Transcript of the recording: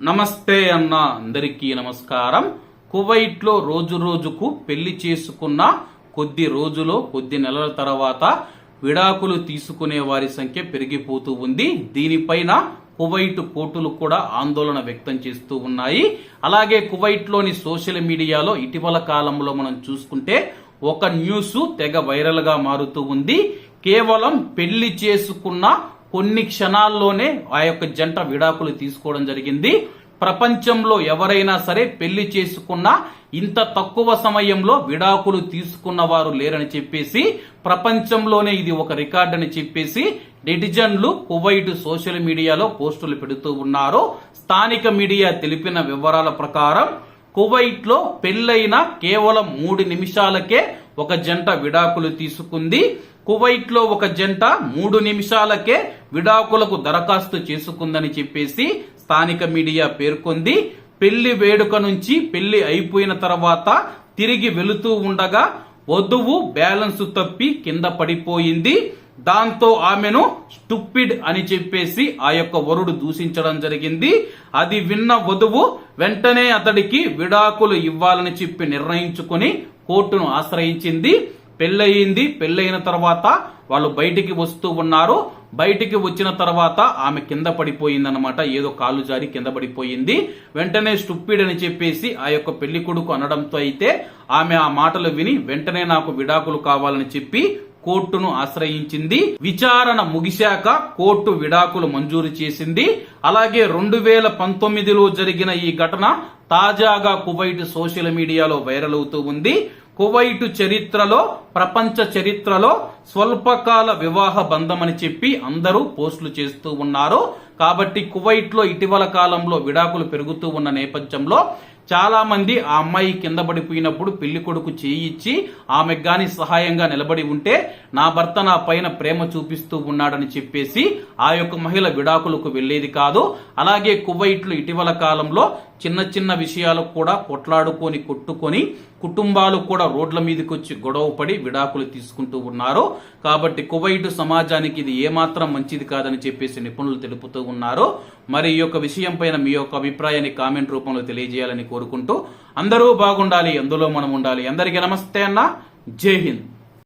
నమస్తే అన్న అందరికీ నమస్కారం. కువైట్లో రోజు రోజుకు పెళ్ళి చేసుకున్న కొద్ది రోజులో కొద్ది నెలల తర్వాత విడాకులు తీసుకునే వారి సంఖ్య పెరిగిపోతూ ఉంది. దీనిపైన కువైట్ కోర్టులు కూడా ఆందోళన వ్యక్తం చేస్తూ ఉన్నాయి. అలాగే కువైట్లోని సోషల్ మీడియాలో ఇటీవల కాలంలో మనం చూసుకుంటే ఒక న్యూస్ తెగ వైరల్గా మారుతూ ఉంది. కేవలం పెళ్ళి చేసుకున్న కొన్ని క్షణాల్లోనే ఆ యొక్క జంట విడాకులు తీసుకోవడం జరిగింది. ప్రపంచంలో ఎవరైనా సరే పెళ్ళి చేసుకున్న ఇంత తక్కువ సమయంలో విడాకులు తీసుకున్న వారు లేరని చెప్పేసి ప్రపంచంలోనే ఇది ఒక రికార్డ్ అని చెప్పేసి నెటిజన్లు కువైట్ సోషల్ మీడియాలో పోస్టులు పెడుతూ ఉన్నారు. స్థానిక మీడియా తెలిపిన వివరాల ప్రకారం కువైట్లో పెళ్ళైన కేవలం మూడు నిమిషాలకే ఒక జంట విడాకులు తీసుకుంది. కువైట్లో ఒక జంట మూడు నిమిషాలకే విడాకులకు దరఖాస్తు చేసుకుందని చెప్పేసి స్థానిక మీడియా పేర్కొంది. పెళ్ళి వేడుక నుంచి పెళ్ళి అయిపోయిన తర్వాత తిరిగి వెళుతూ ఉండగా వధువు బ్యాలెన్స్ తప్పి కింద పడిపోయింది. దాంతో ఆమెను స్టూపిడ్ అని చెప్పేసి ఆ యొక్క వరుడు దూషించడం జరిగింది. అది విన్న వధువు వెంటనే అతడికి విడాకులు ఇవ్వాలని చెప్పి నిర్ణయించుకుని కోర్టును ఆశ్రయించింది. పెళ్ళయింది పెళ్ళైన తర్వాత వాళ్ళు బయటికి వస్తూ ఉన్నారు. బయటికి వచ్చిన తర్వాత ఆమె కింద పడిపోయిందన్నమాట. ఏదో కాలు జారి కింద పడిపోయింది. వెంటనే స్టుప్పిడ్ అని చెప్పేసి ఆ యొక్క పెళ్ళి కొడుకు అనడంతో అయితే ఆమె ఆ మాటలు విని వెంటనే నాకు విడాకులు కావాలని చెప్పి కోర్టును ఆశ్రయించింది. విచారణ ముగిశాక కోర్టు విడాకులు మంజూరు చేసింది. అలాగే రెండు వేల పంతొమ్మిదిలో జరిగిన ఈ ఘటన తాజాగా కువైట్ సోషల్ మీడియాలో వైరల్ అవుతూ ఉంది. కువైట్ చరిత్రలో ప్రపంచ చరిత్రలో స్వల్పకాల వివాహ బంధం అని చెప్పి అందరూ పోస్టులు చేస్తూ ఉన్నారు. కాబట్టి కువైట్లో ఇటీవల కాలంలో విడాకులు పెరుగుతూ ఉన్న నేపథ్యంలో చాలా మంది ఆ అమ్మాయి కింద పడిపోయినప్పుడు పెళ్ళి కొడుకు చేయిచ్చి ఆమెకు గాని సహాయంగా నిలబడి ఉంటే నా భర్త నా పైన ప్రేమ చూపిస్తూ ఉన్నాడని చెప్పేసి ఆ యొక్క మహిళ విడాకులకు వెళ్ళేది కాదు. అలాగే కువైట్లు ఇటీవల కాలంలో చిన్న చిన్న విషయాలకు కూడా కొట్లాడుకొని కొట్టుకొని కుటుంబాలు కూడా రోడ్ల మీదకి వచ్చి గొడవ పడి విడాకులు తీసుకుంటూ ఉన్నారు. కాబట్టి కువైట్ సమాజానికి ఇది ఏమాత్రం మంచిది కాదని చెప్పేసి నిపుణులు తెలుపుతూ ఉన్నారు. మరి ఈ యొక్క విషయం పైన మీ యొక్క అభిప్రాయాన్ని కామెంట్ రూపంలో తెలియజేయాలని కోరుకుంటూ అందరూ బాగుండాలి అందులో మనం ఉండాలి. అందరికీ నమస్తే అన్న. జై హింద్.